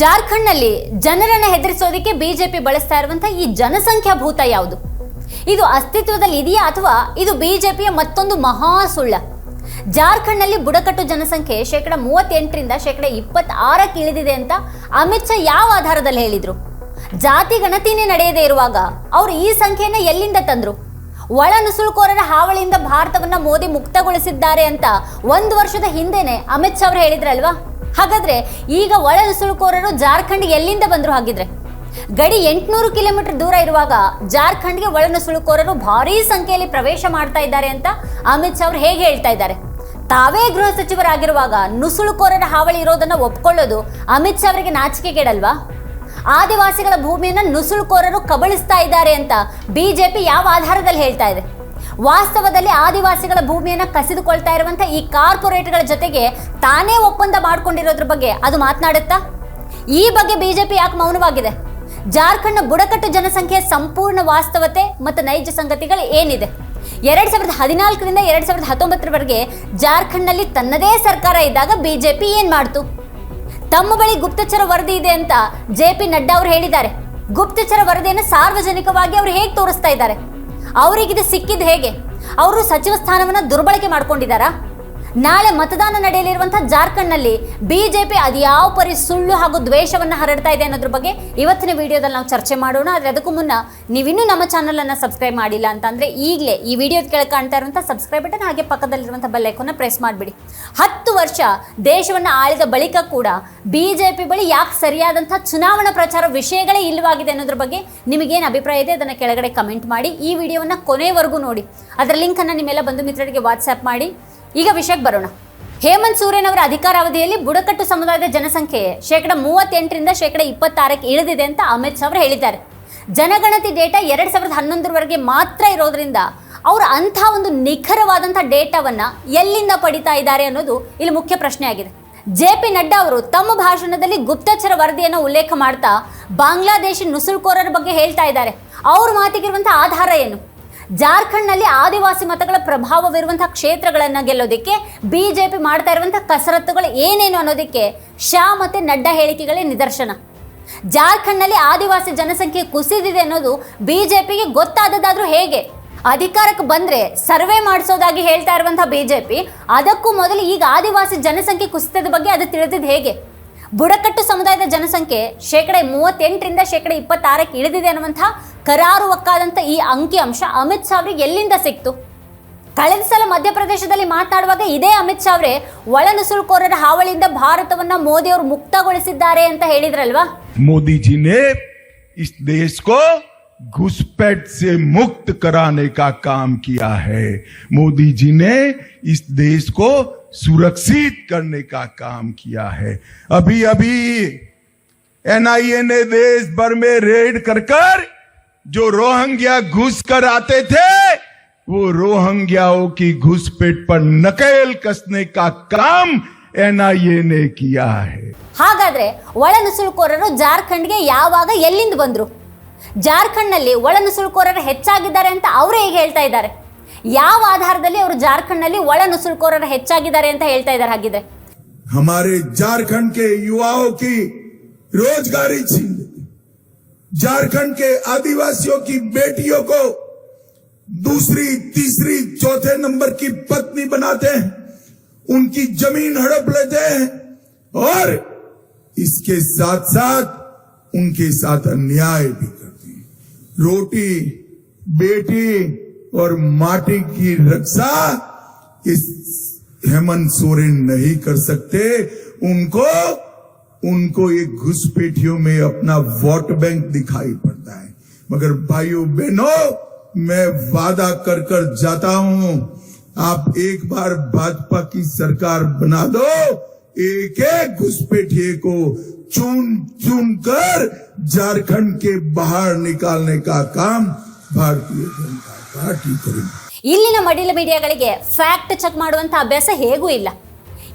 ಜಾರ್ಖಂಡ್ನಲ್ಲಿ ಜನರನ್ನ ಹೆದರಿಸೋದಕ್ಕೆ ಬಿಜೆಪಿ ಬಳಸ್ತಾ ಇರುವಂತಹ ಈ ಜನಸಂಖ್ಯಾ ಭೂತ ಯಾವುದು? ಇದು ಅಸ್ತಿತ್ವದಲ್ಲಿ ಇದೆಯಾ ಅಥವಾ ಇದು ಬಿಜೆಪಿಯ ಮತ್ತೊಂದು ಮಹಾ ಸುಳ್ಳ? ಜಾರ್ಖಂಡ್ನಲ್ಲಿ ಬುಡಕಟ್ಟು ಜನಸಂಖ್ಯೆ ಶೇಕಡ ಮೂವತ್ತೆಂಟರಿಂದ ಶೇಕಡ ಇಪ್ಪತ್ತಾರಕ್ಕೆ ಇಳಿದಿದೆ ಅಂತ ಅಮಿತ್ ಶಾ ಯಾವ ಆಧಾರದಲ್ಲಿ ಹೇಳಿದ್ರು? ಜಾತಿ ಗಣತಿನೇ ನಡೆಯದೇ ಇರುವಾಗ ಅವರು ಈ ಸಂಖ್ಯೆಯನ್ನ ಎಲ್ಲಿಂದ ತಂದ್ರು? ಒಳ ನುಸುಳುಕೋರರ ಹಾವಳಿಯಿಂದ ಭಾರತವನ್ನ ಮೋದಿ ಮುಕ್ತಗೊಳಿಸಿದ್ದಾರೆ ಅಂತ ಒಂದು ವರ್ಷದ ಹಿಂದೆನೆ ಅಮಿತ್ ಶಾ ಅವರು ಹೇಳಿದ್ರಲ್ವಾ? ಹಾಗಾದ್ರೆ ಈಗ ಒಳ ನುಸುಳುಕೋರರು ಜಾರ್ಖಂಡ್ ಎಲ್ಲಿಂದ ಬಂದ್ರು ಹಾಗಿದ್ರೆ? ಗಡಿ ಎಂಟುನೂರು ಕಿಲೋಮೀಟರ್ ದೂರ ಇರುವಾಗ ಜಾರ್ಖಂಡ್ಗೆ ಒಳ ನುಸುಳುಕೋರರು ಭಾರೀ ಸಂಖ್ಯೆಯಲ್ಲಿ ಪ್ರವೇಶ ಮಾಡ್ತಾ ಇದ್ದಾರೆ ಅಂತ ಅಮಿತ್ ಶಾ ಅವರು ಹೇಗೆ ಹೇಳ್ತಾ ಇದ್ದಾರೆ? ತಾವೇ ಗೃಹ ಸಚಿವರಾಗಿರುವಾಗ ನುಸುಳುಕೋರರ ಹಾವಳಿ ಇರೋದನ್ನ ಒಪ್ಕೊಳ್ಳೋದು ಅಮಿತ್ ಶಾ ಅವರಿಗೆ ನಾಚಿಕೆಗೇಡಲ್ವಾ? ಆದಿವಾಸಿಗಳ ಭೂಮಿಯನ್ನು ನುಸುಳುಕೋರರು ಕಬಳಿಸ್ತಾ ಇದ್ದಾರೆ ಅಂತ ಬಿಜೆಪಿ ಯಾವ ಆಧಾರದಲ್ಲಿ ಹೇಳ್ತಾ ಇದೆ? ವಾಸ್ತವದಲ್ಲಿ ಆದಿವಾಸಿಗಳ ಭೂಮಿಯನ್ನು ಕಸಿದುಕೊಳ್ತಾ ಇರುವಂಥ ಈ ಕಾರ್ಪೊರೇಟ್ಗಳ ಜೊತೆಗೆ ತಾನೇ ಒಪ್ಪಂದ ಮಾಡ್ಕೊಂಡಿರೋದ್ರ ಬಗ್ಗೆ ಅದು ಮಾತನಾಡುತ್ತಾ? ಈ ಬಗ್ಗೆ ಬಿಜೆಪಿ ಯಾಕೆ ಮೌನವಾಗಿದೆ? ಜಾರ್ಖಂಡ್ನ ಬುಡಕಟ್ಟು ಜನಸಂಖ್ಯೆಯ ಸಂಪೂರ್ಣ ವಾಸ್ತವತೆ ಮತ್ತು ನೈಜ ಸಂಗತಿಗಳು ಏನಿದೆ? ಎರಡ್ ಸಾವಿರದ ಹದಿನಾಲ್ಕರಿಂದ ಎರಡ್ ಸಾವಿರದ ಹತ್ತೊಂಬತ್ತರವರೆಗೆ ಜಾರ್ಖಂಡ್ನಲ್ಲಿ ತನ್ನದೇ ಸರ್ಕಾರ ಇದ್ದಾಗ ಬಿಜೆಪಿ ಏನು ಮಾಡ್ತು? ತಮ್ಮ ಬಳಿ ಗುಪ್ತಚರ ವರದಿ ಇದೆ ಅಂತ ಜೆ ಪಿ ನಡ್ಡಾ ಅವರು ಹೇಳಿದ್ದಾರೆ. ಗುಪ್ತಚರ ವರದಿಯನ್ನು ಸಾರ್ವಜನಿಕವಾಗಿ ಅವರು ಹೇಗೆ ತೋರಿಸ್ತಾ ಇದ್ದಾರೆ? ಅವರಿಗಿದು ಸಿಕ್ಕಿದ್ದು ಹೇಗೆ? ಅವರು ಸಚಿವ ಸ್ಥಾನವನ್ನು ದುರ್ಬಳಕೆ ಮಾಡ್ಕೊಂಡಿದ್ದಾರಾ? ನಾಳೆ ಮತದಾನ ನಡೆಯಲಿರುವಂತಹ ಜಾರ್ಖಂಡ್ನಲ್ಲಿ ಬಿಜೆಪಿ ಅದ್ಯಾವ ಪರಿ ಸುಳ್ಳು ಹಾಗೂ ದ್ವೇಷವನ್ನು ಹರಡ್ತಾ ಇದೆ ಅನ್ನೋದ್ರ ಬಗ್ಗೆ ಇವತ್ತಿನ ವಿಡಿಯೋದಲ್ಲಿ ನಾವು ಚರ್ಚೆ ಮಾಡೋಣ. ಆದರೆ ಅದಕ್ಕೂ ಮುನ್ನ ನೀವಿನ್ನೂ ನಮ್ಮ ಚಾನಲನ್ನು ಸಬ್ಸ್ಕ್ರೈಬ್ ಮಾಡಿಲ್ಲ ಅಂತಂದರೆ ಈಗಲೇ ಈ ವಿಡಿಯೋದ ಕೆಳಗೆ ಕಾಣ್ತಾ ಇರುವಂಥ ಸಬ್ಸ್ಕ್ರೈಬ್ ಬಟನ್ ಹಾಗೆ ಪಕ್ಕದಲ್ಲಿರುವಂಥ ಬೆಲ್ ಐಕೋನ ಪ್ರೆಸ್ ಮಾಡಿಬಿಡಿ. ಹತ್ತು ವರ್ಷ ದೇಶವನ್ನು ಆಳಿದ ಬಳಿಕ ಕೂಡ ಬಿಜೆಪಿ ಬಳಿ ಯಾಕೆ ಸರಿಯಾದಂಥ ಚುನಾವಣಾ ಪ್ರಚಾರ ವಿಷಯಗಳೇ ಇಲ್ಲವಾಗಿದೆ ಅನ್ನೋದ್ರ ಬಗ್ಗೆ ನಿಮಗೇನು ಅಭಿಪ್ರಾಯ ಇದೆ ಅದನ್ನು ಕೆಳಗಡೆ ಕಮೆಂಟ್ ಮಾಡಿ. ಈ ವಿಡಿಯೋವನ್ನು ಕೊನೆವರೆಗೂ ನೋಡಿ. ಅದರ ಲಿಂಕನ್ನು ನಿಮ್ಮೆಲ್ಲ ಬಂಧು ಮಿತ್ರರಿಗೆ ವಾಟ್ಸ್ಆ್ಯಪ್ ಮಾಡಿ. ಈಗ ವಿಷಯಕ್ಕೆ ಬರೋಣ. ಹೇಮಂತ್ ಸೂರ್ಯನವರ ಅವರ ಅಧಿಕಾರಾವಧಿಯಲ್ಲಿ ಬುಡಕಟ್ಟು ಸಮುದಾಯದ ಜನಸಂಖ್ಯೆ ಶೇಕಡ ಮೂವತ್ತೆಂಟರಿಂದ ಶೇಕಡ ಇಪ್ಪತ್ತಾರಕ್ಕೆ ಇಳಿದಿದೆ ಅಂತ ಅಮಿತ್ ಶಾ ಅವರು ಹೇಳಿದ್ದಾರೆ. ಜನಗಣತಿ ಡೇಟಾ ಎರಡ್ ಸಾವಿರದ ಹನ್ನೊಂದರವರೆಗೆ ಮಾತ್ರ ಇರೋದ್ರಿಂದ ಅವರು ಅಂಥ ಒಂದು ನಿಖರವಾದಂಥ ಡೇಟಾವನ್ನ ಎಲ್ಲಿಂದ ಪಡಿತಾ ಇದ್ದಾರೆ ಅನ್ನೋದು ಇಲ್ಲಿ ಮುಖ್ಯ ಪ್ರಶ್ನೆ ಆಗಿದೆ ಜೆ ಪಿ ನಡ್ಡಾ ಅವರು ತಮ್ಮ ಭಾಷಣದಲ್ಲಿ ಗುಪ್ತಚರ ವರದಿಯನ್ನು ಉಲ್ಲೇಖ ಮಾಡ್ತಾ ಬಾಂಗ್ಲಾದೇಶಿ ನುಸುಳುಕೋರರ ಬಗ್ಗೆ ಹೇಳ್ತಾ ಇದ್ದಾರೆ. ಅವ್ರ ಮಾತಿಗಿರುವಂಥ ಆಧಾರ ಏನು? ಜಾರ್ಖಂಡ್ನಲ್ಲಿ ಆದಿವಾಸಿ ಮತಗಳ ಪ್ರಭಾವವಿರುವಂತಹ ಕ್ಷೇತ್ರಗಳನ್ನು ಗೆಲ್ಲೋದಕ್ಕೆ ಬಿಜೆಪಿ ಮಾಡ್ತಾ ಇರುವಂತಹ ಕಸರತ್ತುಗಳು ಏನೇನು ಅನ್ನೋದಕ್ಕೆ ಶಾ ಮತ್ತೆ ನಡ್ಡಾ ಹೇಳಿಕೆಗಳೇ ನಿದರ್ಶನ. ಜಾರ್ಖಂಡ್ನಲ್ಲಿ ಆದಿವಾಸಿ ಜನಸಂಖ್ಯೆ ಕುಸಿದಿದೆ ಅನ್ನೋದು ಬಿಜೆಪಿಗೆ ಗೊತ್ತಾದದಾದ್ರೂ ಹೇಗೆ? ಅಧಿಕಾರಕ್ಕೆ ಬಂದ್ರೆ ಸರ್ವೆ ಮಾಡಿಸೋದಾಗಿ ಹೇಳ್ತಾ ಇರುವಂತಹ ಬಿಜೆಪಿ, ಅದಕ್ಕೂ ಮೊದಲು ಈಗ ಆದಿವಾಸಿ ಜನಸಂಖ್ಯೆ ಕುಸಿತದ ಬಗ್ಗೆ ಅದು ತಿಳಿದಿದ್ದು ಹೇಗೆ? ಬುಡಕಟ್ಟು ಸಮುದಾಯದ ಜನಸಂಖ್ಯೆ ಶೇಕಡ ಮೂವತ್ತೆಂಟರಿಂದ ಶೇಕಡ ಇಪ್ಪತ್ತಾರಕ್ಕೆ ಇಳಿದಿದೆ ಅನ್ನುವಂಥ ಕರಾರುವಕ್ಕಾದಂಥ ಈ ಅಂಕಿಅಂಶ ಅಮಿತ್ ಶಾ ಅವರಿಗೆ ಎಲ್ಲಿಂದ ಸಿಕ್ತು ಕಳೆದ ಸಲ ಮಧ್ಯಪ್ರದೇಶದಲ್ಲಿ ಮಾತನಾಡುವಾಗ ಇದೇ ಅಮಿತ್ ಶಾ ಅವರೇ ಒಳ ನುಸುಳುಕೋರರ ಹಾವಳಿಯಿಂದ ಭಾರತವನ್ನ ಮೋದಿ ಅವರು ಮುಕ್ತಗೊಳಿಸಿದ್ದಾರೆ ಅಂತ ಹೇಳಿದ್ರಲ್ವಾ मोदी जी ने इस देश को घुसपैठ से मुक्त कराने का काम किया है मोदी जी ने इस देश को सुरक्षित करने का काम किया है अभी अभी एनआईए ने देश भर में रेड कर कर जो रोहंग्या घुस कर आते थे वो रोहंग्याओं की घुसपैठ पर नकेल कसने का काम एनआईए ने किया है ಹಾಗಾದ್ರೆ ಒಳ ನುಸುಳುಕೋರರು ಜಾರ್ಖಂಡ್ಗೆ ಯಾವಾಗ ಎಲ್ಲಿಂದ ಬಂದ್ರು ಜಾರ್ಖಂಡ್ನಲ್ಲಿ ಒಳ ನುಸುಳುಕೋರರು ಹೆಚ್ಚಾಗಿದ್ದಾರೆ ಅಂತ ಅವರೇ ಈಗ ಹೇಳ್ತಾ ಇದ್ದಾರೆ ಯಾವ ಆಧಾರದಲ್ಲಿ ಅವರು ಜಾರ್ಖಂಡ್ನಲ್ಲಿ ಒಳ ನುಸುಳುಕೋರರು ಹೆಚ್ಚಾಗಿದ್ದಾರೆ ಅಂತ ಹೇಳ್ತಾ ಇದ್ದಾರೆ ಹಾಗಿದ್ರೆ हमारे झारखंड के युवाओं की रोजगारी छीन लेते झारखंड के आदिवासियों की बेटियों को दूसरी, तीसरी, चौथे नंबर की पत्नी बनाते हैं। उनकी ज़मीन हड़प लेते हैं और इसके साथ साथ उनके साथ अन्याय भी करते हैं। रोटी, बेटी और माटी की रक्षा इस हेमंत सोरेन नहीं कर सकते। उनको उनको ये घुसपैठियों में अपना वोट बैंक दिखाई पड़ता है मगर भाइयों बहनों मैं वादा कर कर जाता हूं आप एक बार भाजपा की सरकार बना दो एक एक घुसपैठिए को चुन चुन कर झारखंड के बाहर निकालने का काम भारतीय जनता पार्टी करेगी ಇಲ್ಲಿನ ಮಡಿಲ ಮೀಡಿಯಾಗಳಿಗೆ ಫ್ಯಾಕ್ಟ್ ಚೆಕ್ ಮಾಡುವಂಥ ಅಭ್ಯಾಸ ಹೇಗೂ ಇಲ್ಲ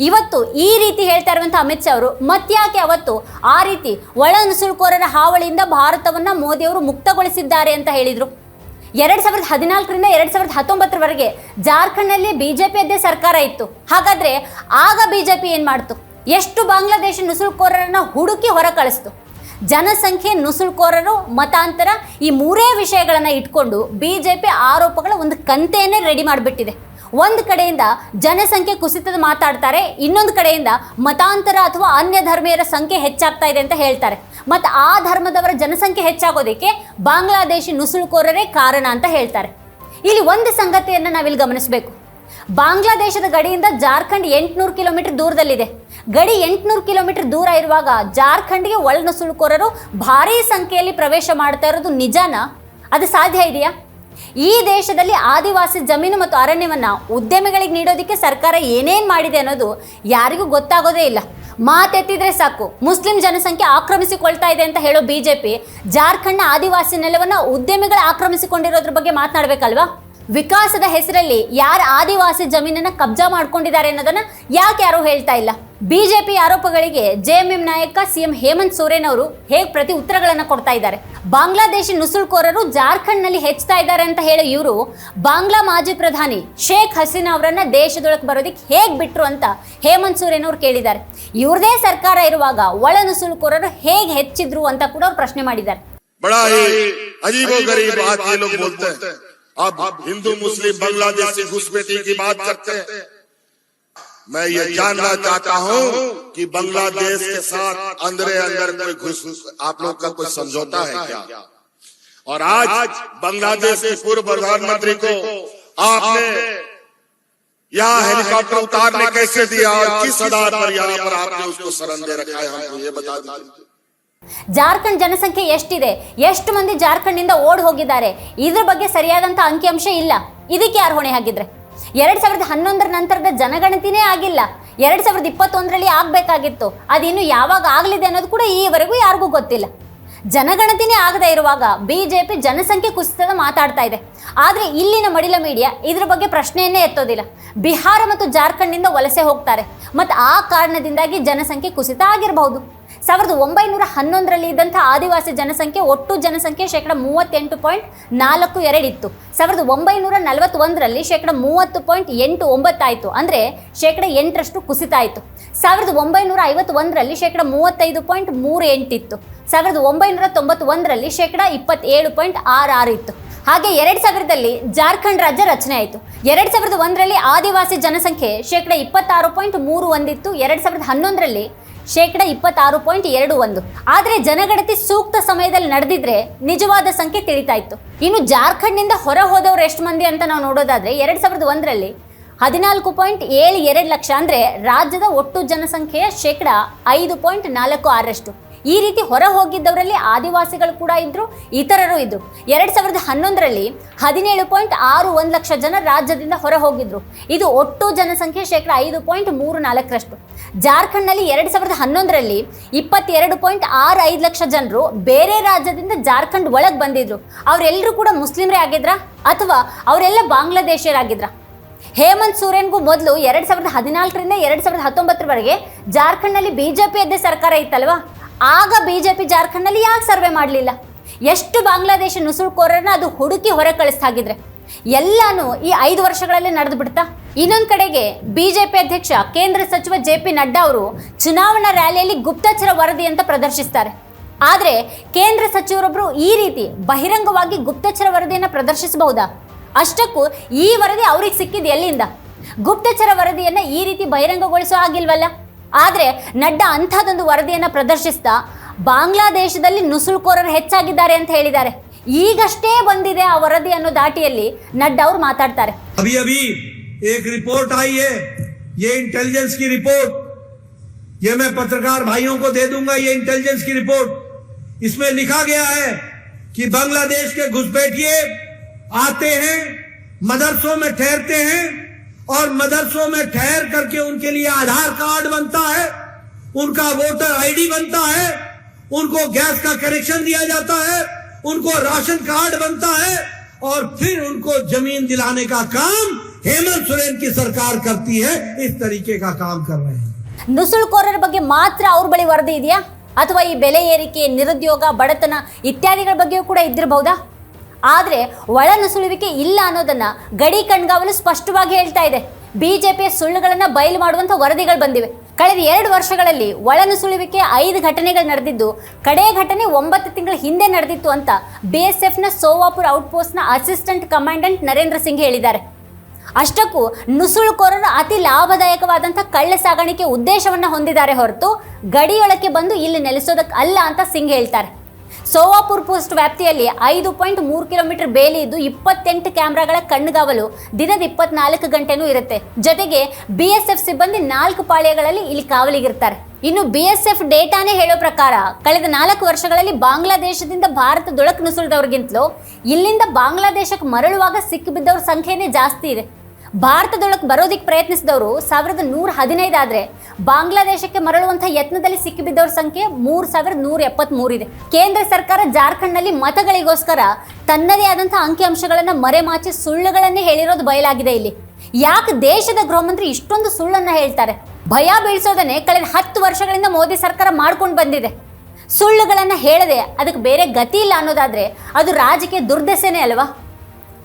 ಇವತ್ತು ಈ ರೀತಿ ಹೇಳ್ತಾ ಇರುವಂಥ ಅಮಿತ್ ಶಾ ಅವರು ಮತ್ಯಾಕೆ ಅವತ್ತು ಆ ರೀತಿ ಒಳ ನುಸುಳುಕೋರರ ಹಾವಳಿಯಿಂದ ಭಾರತವನ್ನ ಮೋದಿಯವರು ಮುಕ್ತಗೊಳಿಸಿದ್ದಾರೆ ಅಂತ ಹೇಳಿದರು? ಎರಡ್ ಸಾವಿರದ ಹದಿನಾಲ್ಕರಿಂದ ಎರಡ್ ಸಾವಿರದ ಹತ್ತೊಂಬತ್ತರವರೆಗೆ ಜಾರ್ಖಂಡ್ನಲ್ಲಿ ಬಿಜೆಪಿಯದ್ದೇ ಸರ್ಕಾರ ಇತ್ತು. ಹಾಗಾದ್ರೆ ಆಗ ಬಿಜೆಪಿ ಏನು ಮಾಡ್ತು? ಎಷ್ಟು ಬಾಂಗ್ಲಾದೇಶ ನುಸುಳುಕೋರರನ್ನ ಹುಡುಕಿ ಹೊರ ಕಳಿಸ್ತು? ಜನಸಂಖ್ಯೆ ನುಸುಳುಕೋರರು ಮತಾಂತರ ಈ ಮೂರೇ ವಿಷಯಗಳನ್ನು ಇಟ್ಕೊಂಡು ಬಿ ಜೆ ಪಿ ಆರೋಪಗಳ ಒಂದು ಕಂತೆಯನ್ನೇ ರೆಡಿ ಮಾಡಿಬಿಟ್ಟಿದೆ. ಒಂದು ಕಡೆಯಿಂದ ಜನಸಂಖ್ಯೆ ಕುಸಿತದ ಮಾತಾಡ್ತಾರೆ, ಇನ್ನೊಂದು ಕಡೆಯಿಂದ ಮತಾಂತರ ಅಥವಾ ಅನ್ಯ ಧರ್ಮೀಯರ ಸಂಖ್ಯೆ ಹೆಚ್ಚಾಗ್ತಾ ಇದೆ ಅಂತ ಹೇಳ್ತಾರೆ. ಮತ್ತು ಆ ಧರ್ಮದವರ ಜನಸಂಖ್ಯೆ ಹೆಚ್ಚಾಗೋದಕ್ಕೆ ಬಾಂಗ್ಲಾದೇಶಿ ನುಸುಳುಕೋರರೇ ಕಾರಣ ಅಂತ ಹೇಳ್ತಾರೆ. ಇಲ್ಲಿ ಒಂದು ಸಂಗತಿಯನ್ನು ನಾವಿಲ್ಲಿ ಗಮನಿಸಬೇಕು. ಬಾಂಗ್ಲಾದೇಶದ ಗಡಿಯಿಂದ ಜಾರ್ಖಂಡ್ ಎಂಟುನೂರು ಕಿಲೋಮೀಟರ್ ದೂರದಲ್ಲಿದೆ. ಗಡಿ ಎಂಟುನೂರು ಕಿಲೋಮೀಟರ್ ದೂರ ಇರುವಾಗ ಜಾರ್ಖಂಡ್ಗೆ ಒಳನುಸುಳುಕೋರರು ಭಾರೀ ಸಂಖ್ಯೆಯಲ್ಲಿ ಪ್ರವೇಶ ಮಾಡ್ತಾ ಇರೋದು ನಿಜಾನ? ಅದು ಸಾಧ್ಯ ಇದೆಯಾ? ಈ ದೇಶದಲ್ಲಿ ಆದಿವಾಸಿ ಜಮೀನು ಮತ್ತು ಅರಣ್ಯವನ್ನು ಉದ್ಯಮಿಗಳಿಗೆ ನೀಡೋದಕ್ಕೆ ಸರ್ಕಾರ ಏನೇನು ಮಾಡಿದೆ ಅನ್ನೋದು ಯಾರಿಗೂ ಗೊತ್ತಾಗೋದೇ ಇಲ್ಲ. ಮಾತೆತ್ತಿದ್ರೆ ಸಾಕು, ಮುಸ್ಲಿಂ ಜನಸಂಖ್ಯೆ ಆಕ್ರಮಿಸಿಕೊಳ್ತಾ ಇದೆ ಅಂತ ಹೇಳೋ ಬಿಜೆಪಿ, ಜಾರ್ಖಂಡ್ನ ಆದಿವಾಸಿ ನೆಲವನ್ನು ಉದ್ಯಮಿಗಳು ಆಕ್ರಮಿಸಿಕೊಂಡಿರೋದ್ರ ಬಗ್ಗೆ ಮಾತನಾಡಬೇಕಲ್ವಾ? ವಿಕಾಸದ ಹೆಸರಲ್ಲಿ ಯಾರು ಆದಿವಾಸಿ ಜಮೀನನ್ನು ಕಬ್ಜಾ ಮಾಡ್ಕೊಂಡಿದ್ದಾರೆ ಅನ್ನೋದನ್ನು ಯಾಕೆ ಯಾರೂ ಹೇಳ್ತಾ ಇಲ್ಲ? ಬಿಜೆಪಿ ಆರೋಪಗಳಿಗೆ ಜೆಎಂಎಂ ನಾಯಕ ಸಿಎಂ ಹೇಮಂತ್ ಸೋರೆನ್ ಅವರು ಹೇಗೆ ಪ್ರತಿ ಉತ್ತರಗಳನ್ನ ಕೊಡ್ತಾ ಇದ್ದಾರೆ ಬಾಂಗ್ಲಾದೇಶಿ ನುಸುಳ್ಕೋರರು ಜಾರ್ಖಂಡ್ನಲ್ಲಿ ಹೆಚ್ಚುತ್ತಾ ಇದ್ದಾರೆ ಅಂತ ಹೇಳೋ ಇವರು ಬಾಂಗ್ಲಾ ಮಾಜಿ ಪ್ರಧಾನಿ ಶೇಖ್ ಹಸೀನಾ ಅವರನ್ನ ದೇಶದೊಳಗೆ ಬರೋದಕ್ಕೆ ಹೇಗೆ ಬಿಟ್ರು ಅಂತ ಹೇಮಂತ್ ಸೋರೆನ್ ಅವರು ಕೇಳಿದ್ದಾರೆ ಇವ್ರದೇ ಸರ್ಕಾರ ಇರುವಾಗ ಒಳ ನುಸುಳುಕೋರರು ಹೇಗೆ ಹೆಚ್ಚಿದ್ರು ಅಂತ ಕೂಡ ಅವ್ರು ಪ್ರಶ್ನೆ ಮಾಡಿದ್ದಾರೆ बड़ा ही अजीबो गरीब बात ये लोग बोलते हैं अब हिंदू मुस्लिम बांग्लादेशी घुसपैठी की बात करते हैं मैं ये जानना चाहता हूँ कि बांग्लादेश के साथ अंदर अंदर कोई घुस आप लोग का कोई समझौता है क्या और आज बांग्लादेश के पूर्व प्रधानमंत्री को आपने यहाँ हेलीकॉप्टर उतारने कैसे दिया और किस आधार पर यहाँ पर आपने उसको शरण दे रखा है हमको ये बता दीजिए ಜಾರ್ಖಂಡ್ ಜನಸಂಖ್ಯೆ ಎಷ್ಟಿದೆ ಎಷ್ಟು ಮಂದಿ ಜಾರ್ಖಂಡ್ನಿಂದ ಓಡ್ ಹೋಗಿದ್ದಾರೆ ಇದ್ರ ಬಗ್ಗೆ ಸರಿಯಾದಂಥ ಅಂಕಿಅಂಶ ಇಲ್ಲ ಇದಕ್ಕೆ ಯಾರು ಹೊಣೆ ಹಾಕಿದ್ರೆ ಎರಡ್ ಸಾವಿರದ ಹನ್ನೊಂದರ ನಂತರದ ಜನಗಣತಿನೇ ಆಗಿಲ್ಲ. ಎರಡ್ ಸಾವಿರದ ಇಪ್ಪತ್ತೊಂದರಲ್ಲಿ ಆಗ್ಬೇಕಾಗಿತ್ತು. ಅದಿನ್ನು ಯಾವಾಗ ಆಗಲಿದೆ ಅನ್ನೋದು ಕೂಡ ಈವರೆಗೂ ಯಾರಿಗೂ ಗೊತ್ತಿಲ್ಲ. ಜನಗಣತಿನೇ ಆಗದೇ ಇರುವಾಗ ಬಿಜೆಪಿ ಜನಸಂಖ್ಯೆ ಕುಸಿತದ ಮಾತಾಡ್ತಾ ಇದೆ. ಆದರೆ ಇಲ್ಲಿನ ಮಡಿಲ ಮೀಡಿಯಾ ಇದ್ರ ಬಗ್ಗೆ ಪ್ರಶ್ನೆಯನ್ನೇ ಎತ್ತೋದಿಲ್ಲ. ಬಿಹಾರ ಮತ್ತು ಜಾರ್ಖಂಡ್ನಿಂದ ವಲಸೆ ಹೋಗ್ತಾರೆ. ಮತ್ತು ಆ ಕಾರಣದಿಂದಾಗಿ ಜನಸಂಖ್ಯೆ ಕುಸಿತ ಆಗಿರಬಹುದು. ಸಾವಿರದ ಒಂಬೈನೂರ ಹನ್ನೊಂದರಲ್ಲಿ ಇದ್ದಂಥ ಆದಿವಾಸಿ ಜನಸಂಖ್ಯೆ ಒಟ್ಟು ಜನಸಂಖ್ಯೆ ಶೇಕಡ ಮೂವತ್ತೆಂಟು ಪಾಯಿಂಟ್ ನಾಲ್ಕು ಎರಡಿತ್ತು. ಸಾವಿರದ ಒಂಬೈನೂರ ನಲವತ್ತೊಂದರಲ್ಲಿ ಶೇಕಡ ಮೂವತ್ತು ಪಾಯಿಂಟ್ ಎಂಟು ಒಂಬತ್ತಾಯಿತು. ಅಂದರೆ ಶೇಕಡ ಎಂಟರಷ್ಟು ಕುಸಿತ ಆಯಿತು ಸಾವಿರದ ಒಂಬೈನೂರ ಐವತ್ತೊಂದರಲ್ಲಿ ಶೇಕಡ ಮೂವತ್ತೈದು ಪಾಯಿಂಟ್ ಮೂರು ಎಂಟಿತ್ತು. ಸಾವಿರದ ಒಂಬೈನೂರ ತೊಂಬತ್ತೊಂದರಲ್ಲಿ ಶೇಕಡ ಇಪ್ಪತ್ತೇಳು ಪಾಯಿಂಟ್ ಆರು ಆರು ಇತ್ತು. ಹಾಗೆ ಎರಡು ಸಾವಿರದಲ್ಲಿ ಜಾರ್ಖಂಡ್ ರಾಜ್ಯ ರಚನೆ ಆಯಿತು. ಎರಡು ಸಾವಿರದ ಒಂದರಲ್ಲಿ ಆದಿವಾಸಿ ಜನಸಂಖ್ಯೆ ಶೇಕಡ ಇಪ್ಪತ್ತಾರು ಪಾಯಿಂಟ್ ಮೂರು ಒಂದಿತ್ತು. ಎರಡು ಸಾವಿರದ ಹನ್ನೊಂದರಲ್ಲಿ ಶೇಕಡ ಇಪ್ಪತ್ತಾರು ಪಾಯಿಂಟ್ ಎರಡು ಒಂದು. ಆದರೆ ಜನಗಣತಿ ಸೂಕ್ತ ಸಮಯದಲ್ಲಿ ನಡೆದಿದ್ರೆ ನಿಜವಾದ ಸಂಖ್ಯೆ ತಿಳಿತಾ ಇತ್ತು. ಇನ್ನು ಜಾರ್ಖಂಡ್ನಿಂದ ಹೊರ ಹೋದವರು ಎಷ್ಟು ಮಂದಿ ಅಂತ ನಾವು ನೋಡೋದಾದರೆ ಎರಡು ಸಾವಿರದ ಒಂದರಲ್ಲಿ ಹದಿನಾಲ್ಕು ಪಾಯಿಂಟ್ ಏಳು ಎರಡು ಲಕ್ಷ ಅಂದರೆ ರಾಜ್ಯದ ಒಟ್ಟು ಜನಸಂಖ್ಯೆಯ ಶೇಕಡ ಐದು ಪಾಯಿಂಟ್ ನಾಲ್ಕು ಆರರಷ್ಟು. ಈ ರೀತಿ ಹೊರ ಹೋಗಿದ್ದವರಲ್ಲಿ ಆದಿವಾಸಿಗಳು ಕೂಡ ಇದ್ರು, ಇತರರು ಇದ್ರು. ಎರಡ್ ಸಾವಿರದ ಹನ್ನೊಂದರಲ್ಲಿ ಹದಿನೇಳು ಪಾಯಿಂಟ್ ಆರು ಒಂದು ಲಕ್ಷ ಜನ ರಾಜ್ಯದಿಂದ ಹೊರ ಹೋಗಿದ್ರು ಇದು ಒಟ್ಟು ಜನಸಂಖ್ಯೆ ಶೇಕಡ ಐದು ಪಾಯಿಂಟ್ ಮೂರು ನಾಲ್ಕರಷ್ಟು. ಜಾರ್ಖಂಡ್ನಲ್ಲಿ ಎರಡ್ ಸಾವಿರದ ಹನ್ನೊಂದರಲ್ಲಿ ಇಪ್ಪತ್ತೆರಡು ಪಾಯಿಂಟ್ ಆರು ಐದು ಲಕ್ಷ ಜನರು ಬೇರೆ ರಾಜ್ಯದಿಂದ ಜಾರ್ಖಂಡ್ ಒಳಗೆ ಬಂದಿದ್ರು. ಅವರೆಲ್ಲರೂ ಕೂಡ ಮುಸ್ಲಿಮರೇ ಆಗಿದ್ರ? ಅಥವಾ ಅವರೆಲ್ಲ ಬಾಂಗ್ಲಾದೇಶಿಯರಾಗಿದ್ರಾ? ಹೇಮಂತ್ ಸೋರೆನ್ಗೂ ಮೊದಲು ಎರಡ್ ಸಾವಿರದ ಹದಿನಾಲ್ಕರಿಂದ ಎರಡ್ ಸಾವಿರದ ಹತ್ತೊಂಬತ್ತರವರೆಗೆ ಜಾರ್ಖಂಡ್ನಲ್ಲಿ ಬಿಜೆಪಿಯದ್ದೇ ಸರ್ಕಾರ ಇತ್ತಲ್ವಾ? ಆಗ ಬಿಜೆಪಿ ಜಾರ್ಖಂಡ್ನಲ್ಲಿ ಯಾಕೆ ಸರ್ವೆ ಮಾಡಲಿಲ್ಲ? ಎಷ್ಟು ಬಾಂಗ್ಲಾದೇಶ ನುಸುಳುಕೋರರನ್ನ ಅದು ಹುಡುಕಿ ಹೊರ ಕಳಿಸ್ತಾಗಿದ್ರೆ? ಎಲ್ಲಾನು ಈ ಐದು ವರ್ಷಗಳಲ್ಲಿ ನಡೆದು ಬಿಡ್ತಾ ಇನ್ನೊಂದು ಕಡೆಗೆ ಬಿಜೆಪಿ ಅಧ್ಯಕ್ಷ ಕೇಂದ್ರ ಸಚಿವ ಜೆ ಪಿ ನಡ್ಡಾ ಅವರು ಚುನಾವಣಾ ರ್ಯಾಲಿಯಲ್ಲಿ ಗುಪ್ತಚರ ವರದಿ ಅಂತ ಪ್ರದರ್ಶಿಸ್ತಾರೆ. ಆದರೆ ಕೇಂದ್ರ ಸಚಿವರೊಬ್ಬರು ಈ ರೀತಿ ಬಹಿರಂಗವಾಗಿ ಗುಪ್ತಚರ ವರದಿಯನ್ನು ಪ್ರದರ್ಶಿಸಬಹುದಾ? ಅಷ್ಟಕ್ಕೂ ಈ ವರದಿ ಅವ್ರಿಗೆ ಸಿಕ್ಕಿದ್ದು ಎಲ್ಲಿಂದ? ಗುಪ್ತಚರ ವರದಿಯನ್ನು ಈ ರೀತಿ ಬಹಿರಂಗಗೊಳಿಸೋ ಆಗಿಲ್ವಲ್ಲ ಆದರೆ ನಡ್ಡಾ ಅಂಥದ್ದೊಂದು ವರದಿಯನ್ನ ಪ್ರದರ್ಶಿಸ್ತಾ ಬಾಂಗ್ಲಾದೇಶದಲ್ಲಿ ನುಸುಳುಕೋರರು ಹೆಚ್ಚಾಗಿದ್ದಾರೆ ಅಂತ ಹೇಳಿದ್ದಾರೆ ಈಗಷ್ಟೇ ಬಂದಿದೆ ಆ ವರದಿ ಅನ್ನೋ ದಾಟಿಯಲ್ಲಿ ನಡ್ಡಾ ಅವರು ಮಾತಾಡ್ತಾರೆ अभी अभी एक रिपोर्ट आई है ये इंटेलिजेंस की रिपोर्ट ये मैं पत्रकार भाइयों को दे दूंगा ये इंटेलिजेंस की रिपोर्ट इसमें लिखा गया है कि बांग्लादेश के घुसपैठिए आते हैं मदरसों में ठहरते हैं और मदरसों में ठहर करके उनके लिए आधार कार्ड बनता है उनका वोटर आईडी बनता है उनको गैस का कनेक्शन दिया जाता है उनको राशन कार्ड बनता है और फिर उनको जमीन दिलाने का काम हेमंत सोरेन की सरकार करती है इस तरीके का काम कर रहे हैं ನುಸುಳುಕೋರರ ಬಗ್ಗೆ ಮಾತ್ರ ಅವ್ರ ಬಳಿ ವರದಿ ಇದೆಯಾ ಅಥವಾ ಈ ಬೆಲೆ ಏರಿಕೆ ನಿರುದ್ಯೋಗ ಬಡತನ ಇತ್ಯಾದಿಗಳ ಬಗ್ಗೆಯೂ ಕೂಡ ಇದ್ದಿರಬಹುದಾ ಆದರೆ ಒಳ ನುಸುಳುವಿಕೆ ಇಲ್ಲ ಅನ್ನೋದನ್ನು ಗಡಿ ಕಣ್ಗಾವಲು ಸ್ಪಷ್ಟವಾಗಿ ಹೇಳ್ತಾ ಇದೆ. ಬಿಜೆಪಿಯ ಸುಳ್ಳುಗಳನ್ನು ಬಯಲು ಮಾಡುವಂಥ ವರದಿಗಳು ಬಂದಿವೆ. ಕಳೆದ ಎರಡು ವರ್ಷಗಳಲ್ಲಿ ಒಳನುಸುಳುವಿಕೆ ಐದು ಘಟನೆಗಳು ನಡೆದಿದ್ದು, ಕಡೆ ಘಟನೆ ಒಂಬತ್ತು ತಿಂಗಳ ಹಿಂದೆ ನಡೆದಿತ್ತು ಅಂತ ಬಿ ಎಸ್ ಎಫ್ನ ಸೋವಾಪುರ್ ಔಟ್ಪೋಸ್ಟ್ನ ಅಸಿಸ್ಟೆಂಟ್ ಕಮಾಂಡೆಂಟ್ ನರೇಂದ್ರ ಸಿಂಗ್ ಹೇಳಿದ್ದಾರೆ. ಅಷ್ಟಕ್ಕೂ ನುಸುಳುಕೋರರು ಅತಿ ಲಾಭದಾಯಕವಾದಂಥ ಕಳ್ಳ ಸಾಗಾಣಿಕೆ ಉದ್ದೇಶವನ್ನು ಹೊಂದಿದ್ದಾರೆ ಹೊರತು ಗಡಿಯೊಳಕ್ಕೆ ಬಂದು ಇಲ್ಲಿ ನೆಲೆಸೋದಕ್ಕೆ ಅಲ್ಲ ಅಂತ ಸಿಂಗ್ ಹೇಳ್ತಾರೆ. ಸೋವಾಪುರ್ ಪೋಸ್ಟ್ ವ್ಯಾಪ್ತಿಯಲ್ಲಿ ಐದು ಪಾಯಿಂಟ್ ಮೂರು ಕಿಲೋಮೀಟರ್ ಬೇಲಿ ಇದ್ದು ಇಪ್ಪತ್ತೆಂಟು ಕ್ಯಾಮ್ರಾಗಳ ಕಣ್ಗಾವಲು ದಿನದ ಇಪ್ಪತ್ನಾಲ್ಕು ಗಂಟೆನೂ ಇರುತ್ತೆ. ಜೊತೆಗೆ ಬಿ ಎಸ್ ಎಫ್ ಸಿಬ್ಬಂದಿ ನಾಲ್ಕು ಪಾಳ್ಯಗಳಲ್ಲಿ ಇಲ್ಲಿ ಕಾವಲಿಗಿರ್ತಾರೆ. ಇನ್ನು ಬಿ ಎಸ್ ಎಫ್ ಡೇಟಾನೇ ಹೇಳೋ ಪ್ರಕಾರ ಕಳೆದ ನಾಲ್ಕು ವರ್ಷಗಳಲ್ಲಿ ಬಾಂಗ್ಲಾದೇಶದಿಂದ ಭಾರತದೊಳಕ್ಕೆ ನುಸುಳಿದವ್ರಿಗಿಂತಲೂ ಇಲ್ಲಿಂದ ಬಾಂಗ್ಲಾದೇಶಕ್ಕೆ ಮರಳುವಾಗ ಸಿಕ್ಕಿಬಿದ್ದವ್ರ ಸಂಖ್ಯೆನೇ ಜಾಸ್ತಿ ಇದೆ. ಭಾರತದೊಳಗೆ ಬರೋದಿಕ್ಕೆ ಪ್ರಯತ್ನಿಸಿದವರು ಸಾವಿರದ ನೂರ ಹದಿನೈದು ಆದರೆ ಬಾಂಗ್ಲಾದೇಶಕ್ಕೆ ಮರಳುವಂಥ ಯತ್ನದಲ್ಲಿ ಸಿಕ್ಕಿಬಿದ್ದವ್ರ ಸಂಖ್ಯೆ ಮೂರು ಸಾವಿರದ ನೂರ ಎಪ್ಪತ್ತ್ಮೂರಿದೆ ಕೇಂದ್ರ ಸರ್ಕಾರ ಜಾರ್ಖಂಡ್ನಲ್ಲಿ ಮತಗಳಿಗೋಸ್ಕರ ತನ್ನದೇ ಆದಂಥ ಅಂಕಿಅಂಶಗಳನ್ನು ಮರೆಮಾಚಿ ಸುಳ್ಳುಗಳನ್ನೇ ಹೇಳಿರೋದು ಬಯಲಾಗಿದೆ ಇಲ್ಲಿ. ಯಾಕೆ ದೇಶದ ಗೃಹಮಂತ್ರಿ ಇಷ್ಟೊಂದು ಸುಳ್ಳನ್ನು ಹೇಳ್ತಾರೆ? ಭಯ ಬೀಳಿಸೋದನ್ನೇ ಕಳೆದ ಹತ್ತು ವರ್ಷಗಳಿಂದ ಮೋದಿ ಸರ್ಕಾರ ಮಾಡ್ಕೊಂಡು ಬಂದಿದೆ. ಸುಳ್ಳುಗಳನ್ನು ಹೇಳದೆ ಅದಕ್ಕೆ ಬೇರೆ ಗತಿ ಇಲ್ಲ ಅನ್ನೋದಾದರೆ ಅದು ರಾಜಕೀಯ ದುರ್ದೆಸೆನೇ ಅಲ್ವಾ?